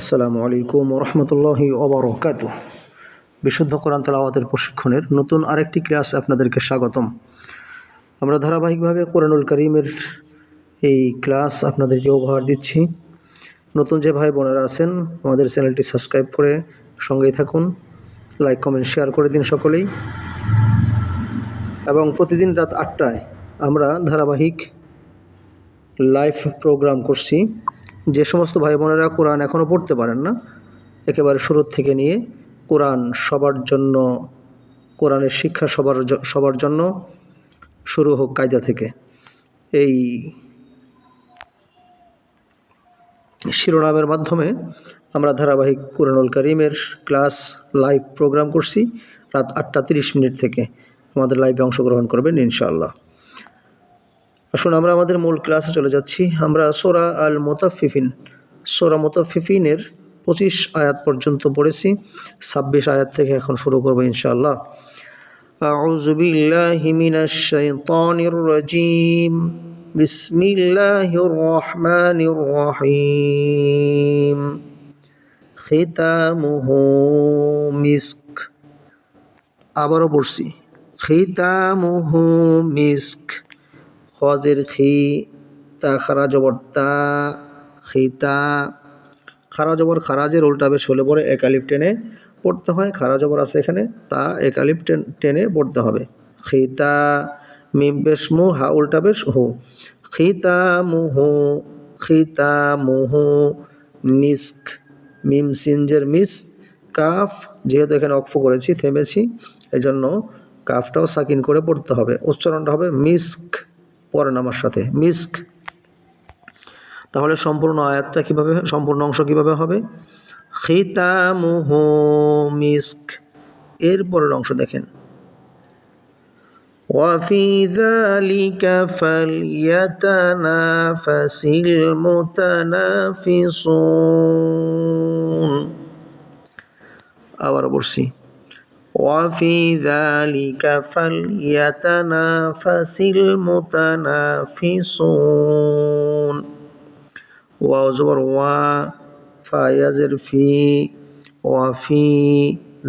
আসসালামু আলাইকুম রহমতুল্লাহি ওবরকাত। বিশুদ্ধ কোরআন তালাওয়াতের প্রশিক্ষণের নতুন আরেকটি ক্লাস আপনাদেরকে স্বাগতম। আমরা ধারাবাহিকভাবে কোরআনুল করিমের এই ক্লাস আপনাদেরকে উপহার দিচ্ছি, নতুন যে ভাই বোনেরা আছেন, আমাদের চ্যানেলটি সাবস্ক্রাইব করে সঙ্গেই থাকুন, লাইক, কমেন্ট, শেয়ার করে দিন সকলেই। এবং প্রতিদিন রাত আটটায় আমরা ধারাবাহিক লাইভ প্রোগ্রাম করছি। যে সমস্ত ভাই বোনেরা কোরআন এখনও পড়তে পারেন না, একেবারে শুরুর থেকে নিয়ে কোরআন সবার জন্য, কোরআনের শিক্ষা সবার সবার জন্য শুরু হোক কায়দা থেকে। এই শিরোনামের মাধ্যমে আমরা ধারাবাহিক কোরআনুল করিমের ক্লাস লাইভ প্রোগ্রাম করছি, রাত আটটা তিরিশ মিনিট থেকে। আমাদের লাইভে অংশগ্রহণ করবেন ইনশাআল্লাহ। আসুন আমরা আমাদের মূল ক্লাসে চলে যাচ্ছি আমরা সোরা আল মোতাফিফিন সোরা মোতাফিফিনের পঁচিশ আয়াত পর্যন্ত পড়েছি ছাব্বিশ আয়াত থেকে এখন শুরু করবো ইনশাআল্লাহ أعوذ بالله من الشيطان الرجيم بسم الله الرحمن الرحيم ختامه مسك আবারও পড়ছি খিতামুহু মিস্ক খজের খি তা খারা জবর তা খিতা খারা জবর খারাজের উল্টা বেশ হলে পরে একালিপ টেনে পড়তে হয়। খারা জবর আছে এখানে, তা একালিপ টেন পড়তে হবে। খিতা মিম বেশ মু, হা উল্টা বেশ হু। খিতা মুহু খিতা মুহু মিস্ক মিম সিনজের মিস, কাফ, যেহেতু এখানে অক্ফ করেছি, থেমেছি এই জন্য কাফটাও সাকিন করে পড়তে হবে। উচ্চারণটা হবে মিস্ক। পড়েন আমার সাথে মিস্ক তাহলে সম্পূর্ণ আয়াতটা কিভাবে সম্পূর্ণ অংশ কিভাবে হবে খিতামুহু মিস্ক এর পরের অংশ দেখেন وفي ذلك فليتنافس المتنافسون আবার বলছি وفي ذلك فليتنافس المتنافسون ওয়াও জবর ওয়া ফায়াজের ফি ওয়াফি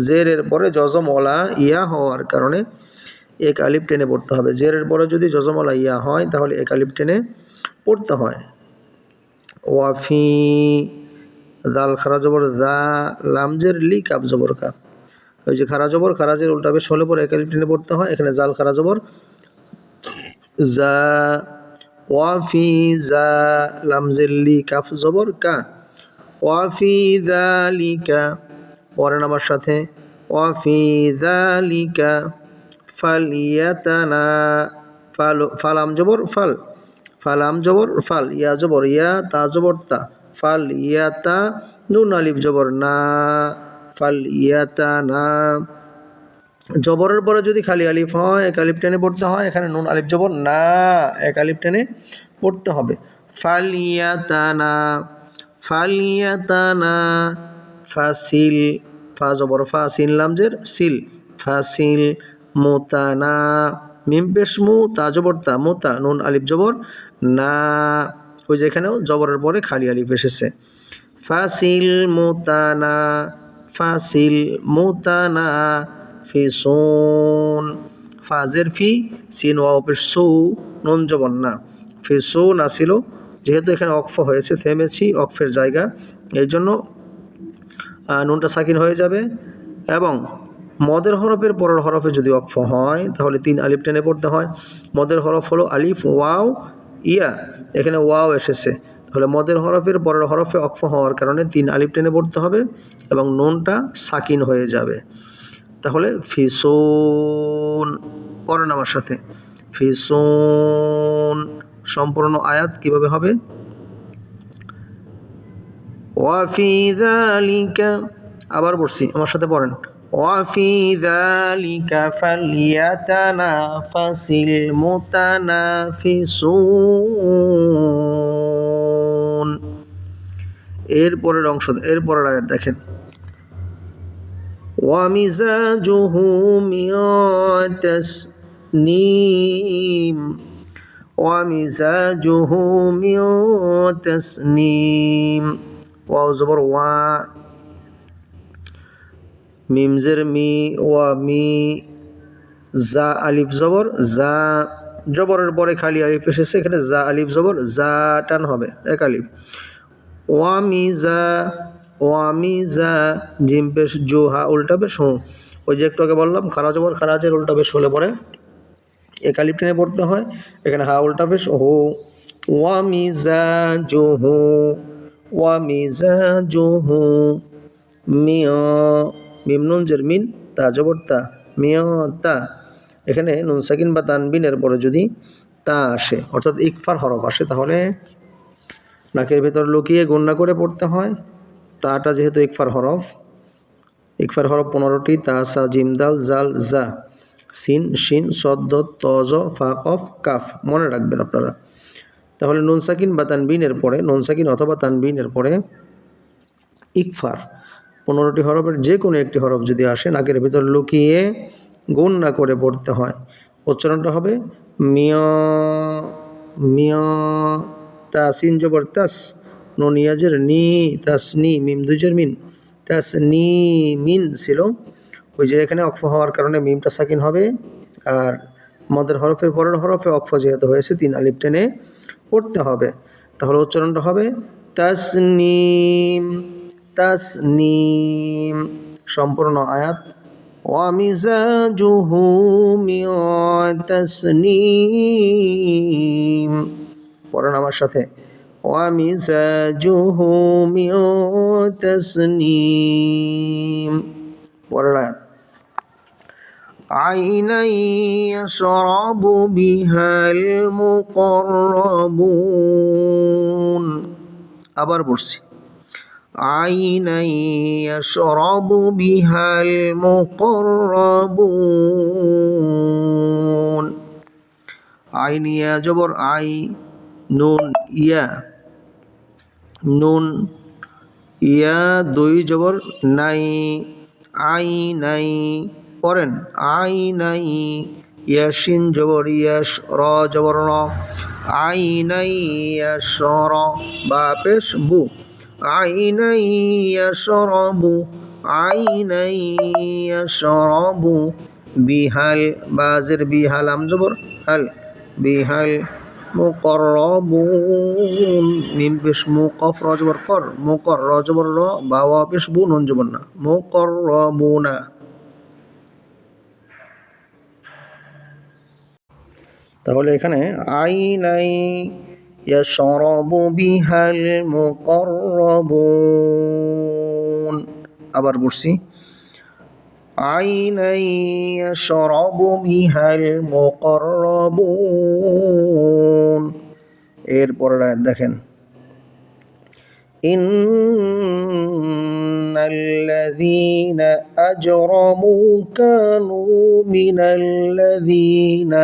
জেরের পরে জজমওয়ালা ইয়া হওয়ার কারণে এক আলিফ টেনে পড়তে হবে জেরের পরে যদি জজমওয়ালা ইয়া হয় তাহলে এক আলিফ টেনে পড়তে হয় ওয়াফি দাল খারা জবর দা লামজের লি কাপ জবর কা ওই যে খারা জবর খারাজের উল্টা বেশ হলে পরে এক আলিফ টেনে পড়তে হয়, এখানে জাল, খারা জবর। জা ওয়াফি জা লামজেল্লি কাফ, জবর, কা। ওয়াফি দালিকা পরেন আমার সাথে ওয়াফি দালিকা ফালিয়াতানা ফাল ফালাম, জবর, ফাল। ফালাম, জবর, ফাল, ইয়া, জবর, ইয়া, তা, জবর, তা। ফাল ইয়াতা নুন, আলিফ, জবর, না। ফাল ইয়াতা না। জবরের পরে যদি খালি আলিফ হয়, এক আলিফ টেনে পড়তে হয়, এখানে নুন আলিফ জবর না, এক আলিফ টেনে পড়তে হবে। ফালিয়াতানা ফালিয়াতানা ফাসিল ফা জবর, ফা সিন লামজের সিল ফাসিল মোতানা মিম পেশ মু, তা জবর, তা মোতা, নুন আলিফ জবর না। ওই যেখানেও জবরের পরে খালি আলিফ এসেছে। ফাসিল মোতানা ফাসিল মোতানা ফিসুন ফাজের ফি, সিন ওয়া অপের সু, নুন জবর না ফিসুন আসিল যেহেতু এখানে অক্ফ হয়েছে, থেমেছি অক্ফের জায়গা। এই জন্য নুনটা সাকিন হয়ে যাবে। এবং মদের হরফের পরের হরফে যদি অক্ফ হয়, তাহলে তিন আলিফ টেনে পড়তে হয়। মদের হরফ হলো আলিফ, ওয়াও, ইয়া। এখানে ওয়াও এসেছে। তাহলে মদের হরফের পরের হরফে অক্ফ হওয়ার কারণে তিন আলিফ টেনে পড়তে হবে এবং নুনটা সাকিন হয়ে যাবে। তাহলে ফিসুন, পড়েন আমার সাথে। ফিসুন, সম্পূর্ণ আয়াত কীভাবে হবে? আবার পড়ছি, আমার সাথে পড়েন। ওয়াফি যালিকা ফালিয়াতানাফাসিল মুতানাফিসুন। এর পরের অংশ এর পরের আয়াত দেখেন ومزاجه من تسنيم ومزاجه من تسنيم ওয়াও জবর ওয়া মিমজের মি ওয়া মি জা আলিফ জবর জা জবরের পরে খালি আলিফ এসেছে এখানে জা আলিফ জবর জা টান হবে এক আলিফ ওয়ামি জা ওয়ামি জা জিম পেশ জু হা উল্টা পেশ, হু। ওই যে একটু আগে বললাম খারা জবর খারাজের উল্টা পেশ হলে পরে এক টেনে পড়তে হয়, এখানে হা উল্টা পেশ, হু। ওয়ামি জা হু ওয়ামি জা হু মিয়, মিম নুন জের মিন, তা জবর তা। মিয়, তা। এখানে নুন সাকিন বা তানবিনের পরে যদি তা আসে, অর্থাৎ ইকফার হরফ আসে, তাহলে নাকের ভেতর লুকিয়ে গণ্যা করে পড়তে হয়। তাটা যেহেতু ইকফার হরফ। ইকফার হরফ পনেরোটি, তা, সা, জিম, দাল, জাল, জা, সিন, শিন সদ্দ তজ ফা অফ কাফ, মনে রাখবেন আপনারা। তাহলে নুন সাকিন বা তানবিনের পরে, নুন সাকিন অথবা তানবিনের পরে ইকফার পনেরোটি হরফের যে কোনো একটি হরফ যদি আসে, নাকের ভিতর লুকিয়ে গুণ না করে পড়তে হয়। উচ্চারণটা হবে মিয় মিয় তাসিন জবর তাস নুন ইয়াজের নি তাসনি মিম দুজের মিন তাসনি মিন ছিল ওই যে এখানে অক্ফ হওয়ার কারণে মিমটা সাকিন হবে আর মদের হরফের পরের হরফে অক্ফ যেহেতু হয়েছে তিন আলিফ টেনে পড়তে হবে তাহলে উচ্চারণটা হবে তাসনিম তাসনিম সম্পূর্ণ আয়াত ومزاجه من تسنيم পড়েন আমার সাথে ومزاجه من تسنيم পরের আয়াত عينا يشرب بها المقربون আবার পড়ছি عينا يشرب بها المقربون আইন ইয়া জবর আই নুন, ইয়া। নুন, ইয়া দুই জবর নাই, আই নাই পরেন আই নাই, ইয়াসিন জবর ইয়াস, র জবর র আই নাই, ইয়াস, র বা পেশ, বু। আই নাই, ইয়াস, র, বু। আই নাই, ইয়াস, র, বু। বিহাল, বাজের বিহাল আমজবর হাল, বিহাল। মুকরবুন মিম পেশ মুকফ রজবর কর। মুকর রজবর র, বা ওয়া পেশ বু নুন জবর না। মুকরবুনা তাহলে এখানে আই নাই ইয়াশরাবু বিহাল মুকরবুন আবার পড়ছি عينا يشرب بها المقربون এরপরের আয়াত দেখেন إن الذين أجرموا كانوا من الذين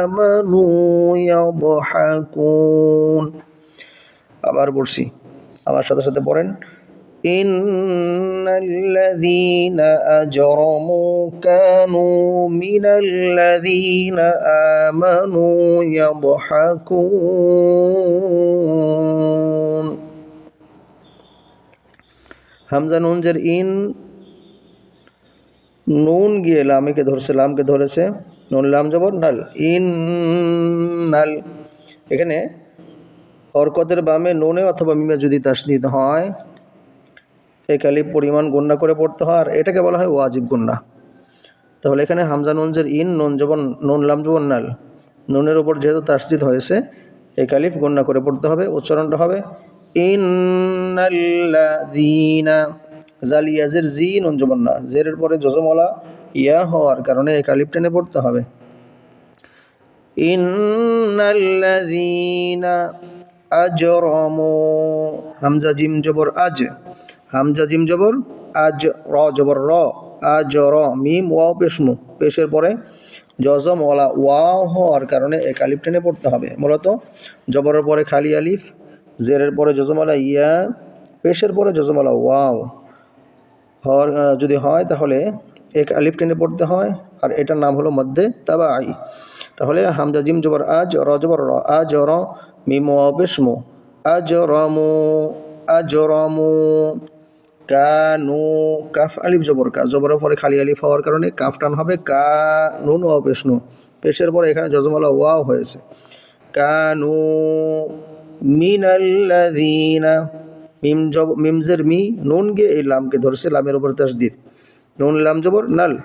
آمنوا يضحكون আবার বলছি আমার সাথে সাথে পড়েন إن الذين أجرموا كانوا من الذين آمنوا يضحكون হামজা নুন জের ইন নুন গিয়ে লামিকে ধরছে লামকে ধরেছে নুন লাম জবর নাল ইন নাল এখানে হরকতের বামে নুনে অথবা মিমে যদি তাসনিদ হয় এই কালিপ পরিমাণ গণ্যা করে পড়তে হয়, আর এটাকে বলা হয় ওয়াজিব গণ্যা তাহলে এখানে হামজা নুনজের ইন, নুন জবন, নুন লাম জবন নাল। নুনের উপর যেহেতু তাসদিদ হয়েছে, এই কালিফ গণ্যা করে পড়তে হবে, উচ্চারণটা হবে, ইন্নাল্লাযীনা জালিয়াজের জি, নুন জবন না জেরের পরে জজমলা ইয়া হওয়ার কারণে এই কালিফ টেনে পড়তে হবে। ইন্নাল্লাযীনা আজরামু। হামজা জিম জবর আজ। হামজা, জিম, জবর, আজ, র, জবর, র, আজ, র, মিম, ওয়াও পেশমু পেশের পরে জজম, ওয়ালা, ওয়াও হওয়ার কারণে এক আলিফ টেনে পড়তে হবে। মূলত জবরের পরে খালি আলিফ, জেরের পরে জজমালা ইয়া, পেশের পরে জজমালা ওয়াও হওয়ার যদি হয় তাহলে এক আলিফ টেনে পড়তে হয়। আর এটার নাম হলো মধ্যে তাবা আই তাহলে হামজা, জিম, জবর, আজ, র, জবর, র, আজ, র, মিম, ওয়াও পেশমু আজ রমু আজরমু কানু, কাফ, আলিফ জবর, কা, জবরের পরে খালি আলিফ হওয়ার কারণে কাফ টান হবে, কা, নুন ও পেশনু পেশের পরে এখানে যজমালা ওয়াও হয়েছে। কানু মিনাল্লাযীনা, মিম জব, মিমজের মি নুন গে এই লামকে ধরছে, লামের উপর তাসদিদ। নুন, লাম, জবর, নাল।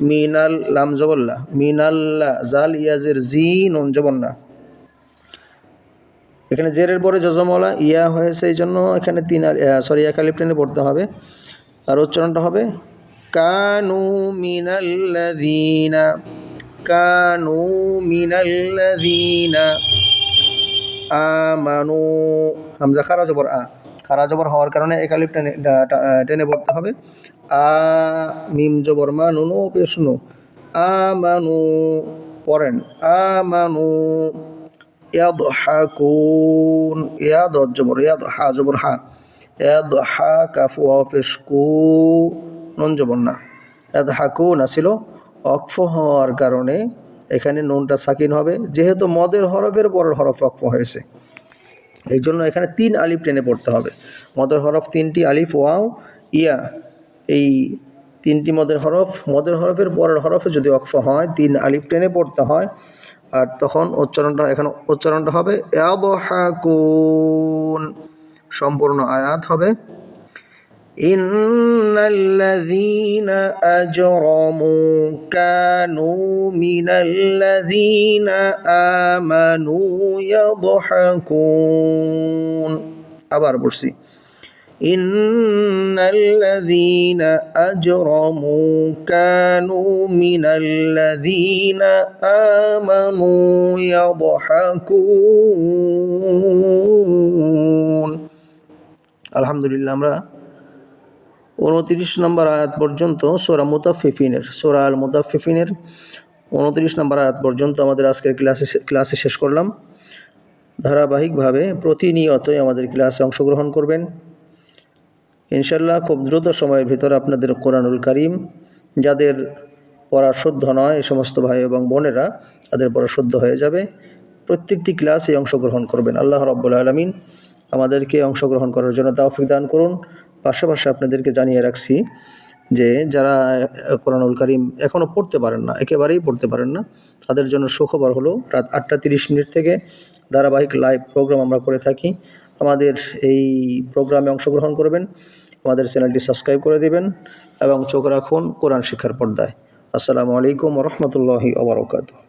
মিনাল, লাম জবল্লা মিনাল্লা, জাল, ইয়াজের জি, নুন, জবর, না। এখানে জেরের পরে যজমলা ইয়া হয়েছে এই জন্য এখানে তিন সরি এক আলিফ পড়তে হবে। আর উচ্চারণটা হবে, কানু মিনাল্লাযীনা কানু মিনাল্লাযীনা, আমানু। হামজা খারা জবর আ। খারা জবর হওয়ার কারণে এক আলিফ টেনে টেনে পড়তে হবে। আ, মিম জবর মা নুনু পেশনু আমানু, পড়েন। আমানু। ইয়াদহাকুন, ইয়াদ জবর, ইয়াদ হা, জবর হা। ইয়াদ হা কাফু অফেস কু নুন, জবর না। ইয়াদ অক্ফ হওয়ার কারণে এখানে নুনটা সাকিন হবে। যেহেতু মদের হরফের পরের হরফ অক্ফ হয়েছে। এই জন্য এখানে তিন আলিফ টেনে পড়তে হবে। মদের হরফ তিনটি আলিফ, ওয়াও, ইয়া। এই তিনটি মদের হরফ, মদের হরফের পরের হরফে যদি অক্ফ হয়, তিন আলিফ টেনে পড়তে হয়। আর তখন উচ্চারণটা এখানে উচ্চারণটা হবে ইয়াদহাকুন সম্পূর্ণ আয়াত হবে إن الذين أجرموا كانوا من الذين آمنوا يضحكون আবার বলছি إن الذين أجرموا كانوا من الذين آمنوا يضحكون الحمد لله আমরা উনত্রিশ নম্বর আয়াত পর্যন্ত সোরা মুতাফিফিনের সোরা আল মুতাফিফিনের উনত্রিশ নম্বর আয়াত পর্যন্ত আমাদের আজকের ক্লাসে ক্লাসে শেষ করলাম ধারাবাহিকভাবে প্রতিনিয়তই আমাদের ক্লাসে অংশগ্রহণ করবেন ইনশাল্লাহ খুব দ্রুত সময়ের ভিতরে আপনাদের কোরআনুল কারিম, যাদের পড়া শুদ্ধ নয় এই সমস্ত ভাই এবং বোনেরা তাদের পড়া শুদ্ধ হয়ে যাবে। প্রত্যেকটি ক্লাসে অংশগ্রহণ করবেন। আল্লাহ রব্বুল আলমিন আমাদেরকে অংশগ্রহণ করার জন্য তাওফিক দান করুন। পাশাপাশি আপনাদেরকে জানিয়ে রাখছি যে, যারা কোরআনুল কারিম এখনও পড়তে পারেন না, একেবারেই পড়তে পারেন না, তাদের জন্য সুখবর হলো রাত আটটা তিরিশ মিনিট থেকে ধারাবাহিক লাইভ প্রোগ্রাম আমরা করে থাকি। আমাদের এই প্রোগ্রামে অংশগ্রহণ করবেন। আমাদের চ্যানেলটি সাবস্ক্রাইব করে দেবেন এবং চোখ রাখুন কোরআন শিক্ষার পর্দায়। আসসালামু আলাইকুম রহমতুল্লাহি ওবরাকাতুহ